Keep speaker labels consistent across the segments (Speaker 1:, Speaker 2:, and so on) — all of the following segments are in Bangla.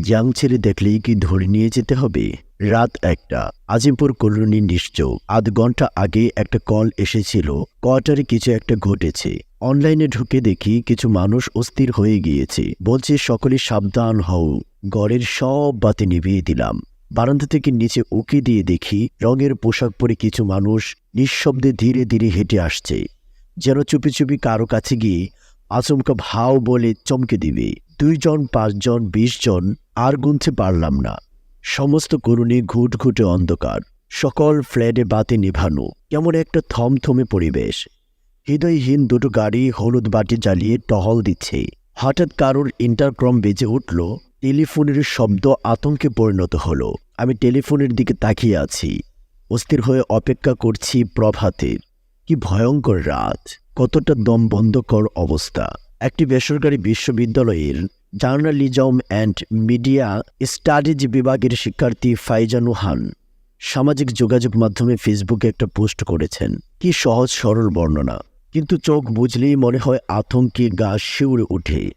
Speaker 1: জাং ছেড়ে দেখলেই কি ধরে নিয়ে যেতে হবে? রাত একটা। আজিমপুর কলোনি নিশ্চয়। আধ ঘণ্টা আগে একটা কল এসেছিল। কোয়ার্টারে কিছু একটা ঘটেছে। অনলাইনে ঢুকে দেখি কিছু মানুষ অস্থির হয়ে গিয়েছে। বলছে, সকলে সাবধান হও। গড়ের সব বাতি নিভিয়ে দিলাম। বারান্দা থেকে নিচে উকি দিয়ে দেখি রঙের পোশাক পরে কিছু মানুষ নিঃশব্দে ধীরে ধীরে হেঁটে আসছে। যেন চুপি চুপি কারও কাছে গিয়ে আচমকা ভাও বলে চমকে দিবে। দুইজন, পাঁচজন, বিশ জন আর গুনতে পারলাম না। সমস্ত করুণে ঘুট ঘুটে অন্ধকার। সকল ফ্ল্যাটে বাতি নিভানো। কেমন একটা থমথমে পরিবেশ। হৃদয়হীন দুটো গাড়ি হলুদ বাটি জ্বালিয়ে টহল দিচ্ছে। হঠাৎ কারোর ইন্টারক্রম বেজে উঠল। টেলিফোনের শব্দ আতঙ্কে পরিণত হলো। আমি টেলিফোনের দিকে তাকিয়ে আছি। অস্থির হয়ে অপেক্ষা করছি প্রভাতের কি ভয়ঙ্কর রাত। কতটা দম বন্ধকর অবস্থা। একটি বেসরকারি বিশ্ববিদ্যালয়ের জার্নালিজম অ্যান্ড মিডিয়া স্টাডিজ বিভাগের শিক্ষার্থী ফাইজানু হান সামাজিক যোগাযোগ মাধ্যমে ফেসবুকে একটা পোস্ট করেছেন। কি সহজ, সরল বর্ণনা। কিন্তু চোখ বুঝলেই মনে হয় আতঙ্কে গা শিউরে ওঠে।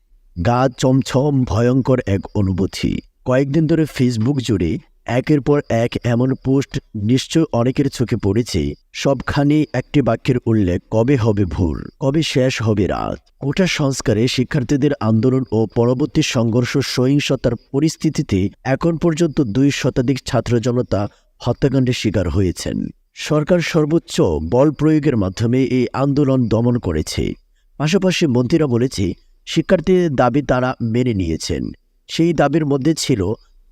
Speaker 1: গা চমছম, ভয়ঙ্কর এক অনুভূতি। কয়েকদিন ধরে ফেসবুক জুড়ে একের পর এক এমন পোস্ট নিশ্চয় অনেকের চোখে পড়েছে, সবখানে একটি বাক্যের উল্লেখ, কবে হবে ভুল কবে শেষ হবে রাত? কোটা সংস্কারে শিক্ষার্থীদের আন্দোলন ও পরবর্তী সংঘর্ষ সহিংসতার পরিস্থিতিতে এখন পর্যন্ত দুই শতাধিক ছাত্র জনতা হত্যাকাণ্ডের শিকার হয়েছেন। সরকার সর্বোচ্চ বল প্রয়োগের মাধ্যমে এই আন্দোলন দমন করেছে। পাশাপাশি মন্ত্রীরা বলেছে, শিক্ষার্থীদের দাবি তারা মেনে নিয়েছেন। সেই দাবির মধ্যে ছিল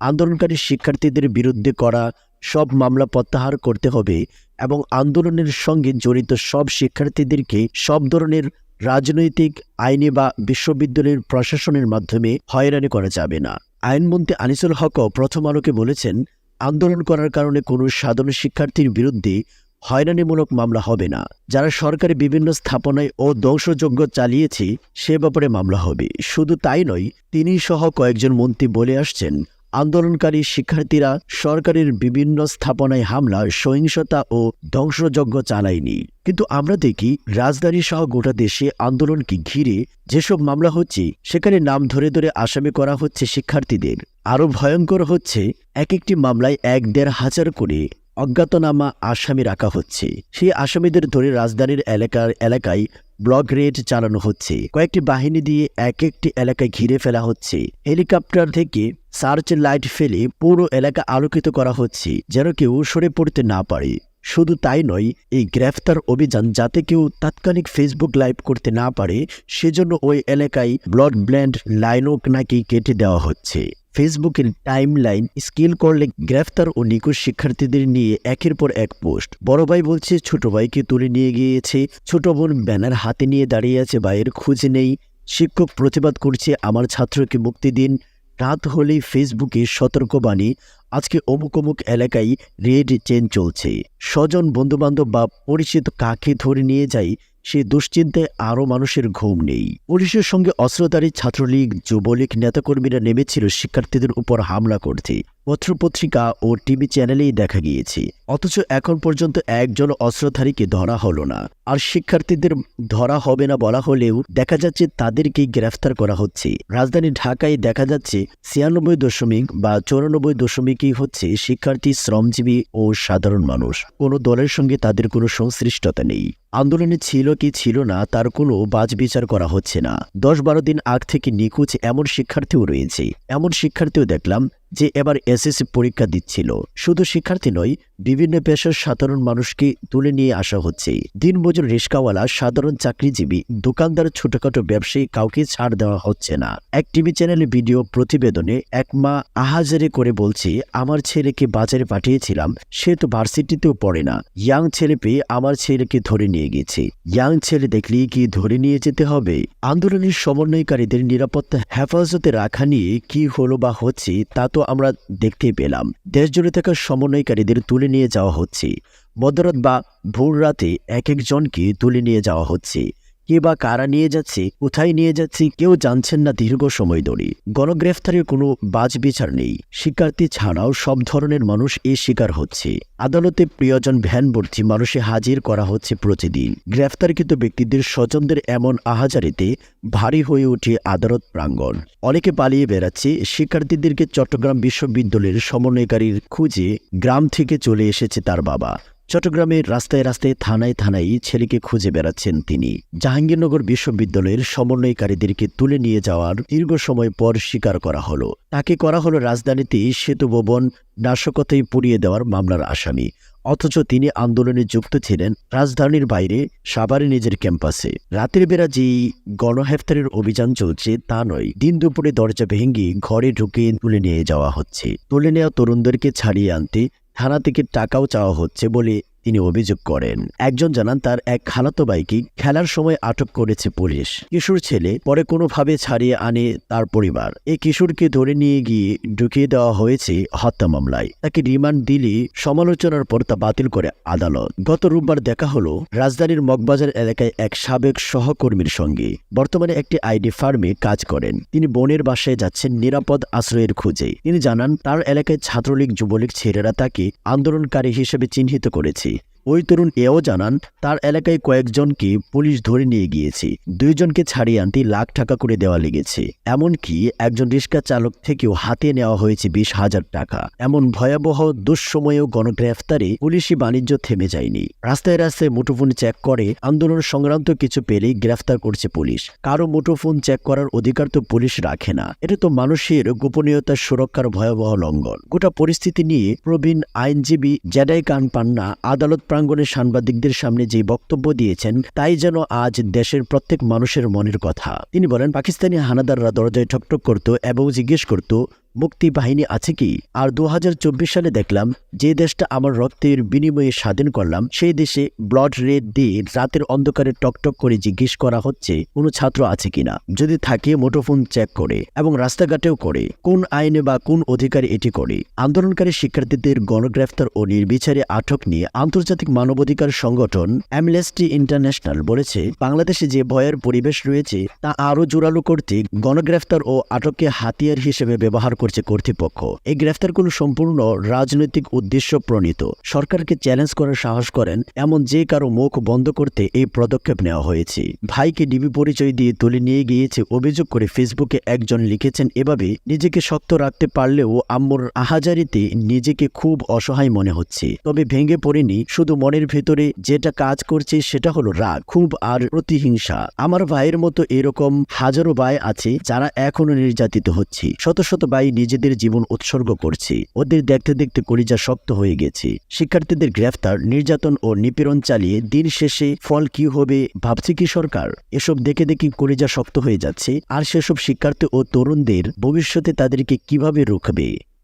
Speaker 1: আন্দোলনকারী শিক্ষার্থীদের বিরুদ্ধে করা সব মামলা প্রত্যাহার করতে হবে এবং আন্দোলনের সঙ্গে জড়িত সব শিক্ষার্থীদেরকে সব ধরনের রাজনৈতিক, আইনি বা বিশ্ববিদ্যালয়ের প্রশাসনের মাধ্যমে হয়রানি করা যাবে না। আইনমন্ত্রী আনিসুল হকও প্রথম আলোকে বলেছেন, আন্দোলন করার কারণে কোনো সাধারণ শিক্ষার্থীর বিরুদ্ধে হয়রানিমূলক মামলা হবে না। যারা সরকারি বিভিন্ন স্থাপনায় ও ধ্বংসযজ্ঞ চালিয়েছে, সে ব্যাপারে মামলা হবে। শুধু তাই নয় তিনি সহ কয়েকজন মন্ত্রী বলে আসছেন আন্দোলনকারী শিক্ষার্থীরা সরকারের বিভিন্ন স্থাপনায় হামলা, সহিংসতা ও ধ্বংসযজ্ঞ চালায়নি। কিন্তু আমরা দেখি রাজধানী সহ গোটা দেশে আন্দোলনকে ঘিরে যেসব মামলা হচ্ছে, সেখানে নাম ধরে ধরে আসামি করা হচ্ছে শিক্ষার্থীদের। আরও ভয়ঙ্কর হচ্ছে এক একটি মামলায় এক দেড় হাজার করে অজ্ঞাতনামা আসামি রাখা হচ্ছে। সেই আসামিদের ধরে রাজধানীর এলাকার এলাকায় ব্লক রেড চালানো হচ্ছে। কয়েকটি বাহিনী দিয়ে এক একটি এলাকায় ঘিরে ফেলা হচ্ছে। হেলিকপ্টার থেকে সার্চ লাইট ফেলে পুরো এলাকা আলোকিত করা হচ্ছে, যেন কেউ সরে পড়তে না পারে। শুধু তাই নয়, এই গ্রেফতার অভিযান যাতে কেউ তাৎক্ষণিক ফেসবুক লাইভ করতে না পারে, সেজন্য ওই এলাকায় ব্লড ব্ল্যান্ড লাইনও নাকি কেটে দেওয়া হচ্ছে। ফেসবুকের টাইম লাইন স্কিল করলে গ্রেফতার ও নিখোঁজ শিক্ষার্থীদের নিয়ে একের পর এক পোস্ট। বড় ভাই বলছে, ছোট ভাইকে তুলে নিয়ে গিয়েছে। ছোট বোন ব্যানার হাতে নিয়ে দাঁড়িয়ে আছে, ভাইয়ের খোঁজ নেই। শিক্ষক প্রতিবাদ করছে, আমার ছাত্রকে মুক্তি দিন। রাত হলেই ফেসবুকে সতর্কবাণী আজকে অমুক অমুক এলাকায় রেড চেন চলছে। স্বজন, বন্ধুবান্ধব বা পরিচিত কাকে ধরে নিয়ে যায় সে দুশ্চিন্তায় আরও মানুষের ঘুম নেই। পুলিশের সঙ্গে অস্ত্রধারী ছাত্রলীগ, যুবলীগ নেতাকর্মীরা নেমেছিল শিক্ষার্থীদের উপর হামলা করতে। পত্রপত্রিকা ও টিভি চ্যানেলেই দেখা গিয়েছে। অথচ এখন পর্যন্ত একজন অস্ত্রধারীকে ধরা হলো না। আর শিক্ষার্থীদের ধরা হবে না বলা হলেও দেখা যাচ্ছে তাদেরকেই গ্রেফতার করা হচ্ছে। রাজধানী ঢাকায় দেখা যাচ্ছে ছিয়ানব্বই দশমিক বা চৌরানব্বই দশমিকই হচ্ছে শিক্ষার্থী, শ্রমজীবী ও সাধারণ মানুষ। কোনো দলের সঙ্গে তাদের কোনো সংশ্লিষ্টতা নেই। আন্দোলনে ছিল কি ছিল না তার কোনো বাজ বিচার করা হচ্ছে না। দশ বারো দিন আগ থেকে নিখোঁজ এমন শিক্ষার্থীও রয়েছে। এমন শিক্ষার্থীও দেখলাম যে এবার এসএসসি পরীক্ষা দিচ্ছিল, শুধু শিক্ষার্থী নয়, বিভিন্ন পেশার সাধারণ মানুষকে তুলে নিয়ে আসা হচ্ছে। দিনমজুর রিস্কাওয়ালা, সাধারণ চাকরিজীবী, দোকানদার, ছোটখাটো ব্যবসায়ী কাউকে ছাড় দেওয়া হচ্ছে না। এক টিভি চ্যানেলে ভিডিও প্রতিবেদনে এক মা আহাজারে করে বলছে, আমার ছেলেকে বাজারে পাঠিয়েছিলাম, সে তো ভার্সিটিতেও পড়ে না। ইয়াং ছেলে পেয়ে আমার ছেলেকে ধরে নিয়ে গেছে। ইয়াং ছেলে দেখলেই কি ধরে নিয়ে যেতে হবে? আন্দোলনের সমন্বয়কারীদের নিরাপত্তা হেফাজতে রাখা নিয়ে কি হলো বা হচ্ছে, তা তো আমরা দেখতেই পেলাম। দেশজুড়ে থাকা সমন্বয়কারীদের তুলে নিয়ে যাওয়া হচ্ছে। মধ্যরাত বা ভোর রাতে এক একজনকে তুলে নিয়ে যাওয়া হচ্ছে। কে বা কারা নিয়ে যাচ্ছে, কোথায় নিয়ে যাচ্ছে, কেউ জানছেন না দীর্ঘ সময় ধরে। গণগ্রেফতারের কোনো বাজ বিচার নেই। শিক্ষার্থী ছাড়াও সব ধরনের মানুষ এ শিকার হচ্ছে। আদালতে প্রিয়জন ভ্যান ভর্তি মানুষে হাজির করা হচ্ছে প্রতিদিন। গ্রেফতারকৃত ব্যক্তিদের স্বজনদের এমন আহাজারিতে ভারী হয়ে ওঠে আদালত প্রাঙ্গণ। অনেকে পালিয়ে বেড়াচ্ছে। শিক্ষার্থীদেরকে চট্টগ্রাম বিশ্ববিদ্যালয়ের সমন্বয়কারীর খুঁজে গ্রাম থেকে চলে এসেছে তার বাবা। চট্টগ্রামের রাস্তায় রাস্তায় থানায় থানায় ছেলেকে খুঁজে বেড়াচ্ছেন তিনি। জাহাঙ্গীরনগর বিশ্ববিদ্যালয়ের সমন্বয়কারীদেরকে তুলে নিয়ে যাওয়ার দীর্ঘ সময় পর স্বীকার করা হলো। তাকে করা হলো রাজধানীতে সেতু ভবন নাশকতায় পুড়িয়ে দেওয়ার মামলার আসামি। অথচ তিনি আন্দোলনে যুক্ত ছিলেন রাজধানীর বাইরে সাভারে নিজের ক্যাম্পাসে। রাতের বেলা যেই গণহেফতারের অভিযান চলছে তা নয়, দিন দুপুরে দরজা ভেঙে ঘরে ঢুকে তুলে নিয়ে যাওয়া হচ্ছে। তুলে নেওয়া তরুণদেরকে ছাড়িয়ে আনতে থানা থেকে টাকাও চাওয়া হচ্ছে বলে তিনি অভিযোগ করেন। একজন জানান, তার এক খালাতো বাইকে খেলার সময় আটক করেছে পুলিশ। কিশোর ছেলে, পরে কোনোভাবে ছাড়িয়ে আনে তার পরিবার। এই কিশোরকে ধরে নিয়ে গিয়ে ঢুকিয়ে দেওয়া হয়েছে হত্যা মামলায়। তাকে রিমান্ড দিলে সমালোচনার পর তা বাতিল করে আদালত। গত রোববার দেখা হলো, রাজধানীর মগবাজার এলাকায় এক সাবেক সহকর্মীর সঙ্গে। বর্তমানে একটি আইডি ফার্মে কাজ করেন। তিনি বোনের বাসায় যাচ্ছেন নিরাপদ আশ্রয়ের খুঁজে। তিনি জানান, তার এলাকায় ছাত্রলীগ যুবলীগ ছেলেরা তাকে আন্দোলনকারী হিসেবে চিহ্নিত করেছে। ওই তরুণ এও জানান, তার এলাকায় কয়েকজনকে পুলিশ ধরে নিয়ে গিয়েছে। দুইজনকে ছাড়িয়ে আনতে লাখ টাকা করে দেওয়া লেগেছে। এমনকি একজন রিক্সা চালক থেকেও হাতে নেওয়া হয়েছে বিশ হাজার টাকা। এমন ভয়াবহ দুঃসময়েও গণগ্রেফতারে পুলিশি বাণিজ্য থেমে যায়নি। রাস্তায় রাস্তায় মুঠোফোন চেক করে আন্দোলন সংক্রান্ত কিছু পেলেই গ্রেফতার করছে পুলিশ। কারও মুঠোফোন চেক করার অধিকার তো পুলিশ রাখে না। এটা তো মানুষের গোপনীয়তার সুরক্ষার ভয়াবহ লঙ্ঘন। গোটা পরিস্থিতি নিয়ে প্রবীণ আইনজীবী জেডাই কান পান্না আদালত প্রাঙ্গণে সাংবাদিকদের সামনে যে বক্তব্য দিয়েছেন, তাই যেন আজ দেশের প্রত্যেক মানুষের মনের কথা। তিনি বলেন, পাকিস্তানি হানাদাররা দরজায় ঠকঠক করত এবং জিজ্ঞেস করত মুক্তি বাহিনী আছে কি? আর দু হাজার চব্বিশ সালে দেখলাম, যে দেশটা আমার রক্তের বিনিময়ে স্বাধীন করলাম, সেই দেশে ব্লাড রেড দিয়ে রাতের অন্ধকারে টকটক করে জিজ্ঞেস করা হচ্ছে, কোনো ছাত্র আছে কিনা যদি থাকে, মুঠোফোন চেক করে এবং রাস্তাঘাটেও করে, কোন আইনে বা কোন অধিকারে এটি করে? আন্দোলনকারী শিক্ষার্থীদের গণগ্রেফতার ও নির্বিচারে আটক নিয়ে আন্তর্জাতিক মানবাধিকার সংগঠন অ্যামনেস্টি ইন্টারন্যাশনাল বলেছে, বাংলাদেশে যে ভয়ের পরিবেশ রয়েছে, তা আরও জোরালো করতে গণগ্রেফতার ও আটককে হাতিয়ার হিসেবে ব্যবহার করছে কর্তৃপক্ষ। এই গ্রেফতারগুলো সম্পূর্ণ রাজনৈতিক উদ্দেশ্য প্রণীত। সরকারকে চ্যালেঞ্জ করার সাহস করেন এমন যে কারও মুখ বন্ধ করতে এই পদক্ষেপ নেওয়া হয়েছে। ভাইকে ডিবি পরিচয় দিয়ে তুলে নিয়ে গিয়েছে অভিযোগ করে ফেসবুকে একজন লিখেছেন এভাবে, নিজেকে শক্ত রাখতে পারলেও আম্মুর আহাজারিতে নিজেকে খুব অসহায় মনে হচ্ছে। তবে ভেঙে পড়েনি, শুধু মনের ভেতরে যেটা কাজ করছে সেটা হলো রাগ, খুব আর প্রতিহিংসা। আমার ভাইয়ের মতো এরকম হাজারো ভাই আছে যারা এখনও নির্যাতিত হচ্ছে। শত শত ভাই নিজেদের জীবন উৎসর্গ করছি। ওদের দেখতে দেখতে কলিজা শক্ত হয়ে গেছে। শিক্ষার্থীদের গ্রেফতার, নির্যাতন ও নিপীড়ন চালিয়ে দিন শেষে ফল কি হবে ভাবছে কি সরকার? এসব দেখে দেখে কলিজা শক্ত হয়ে যাচ্ছে। আর সেসব শিক্ষার্থী ও তরুণদের ভবিষ্যতে তাদেরকে কীভাবে রুখবে?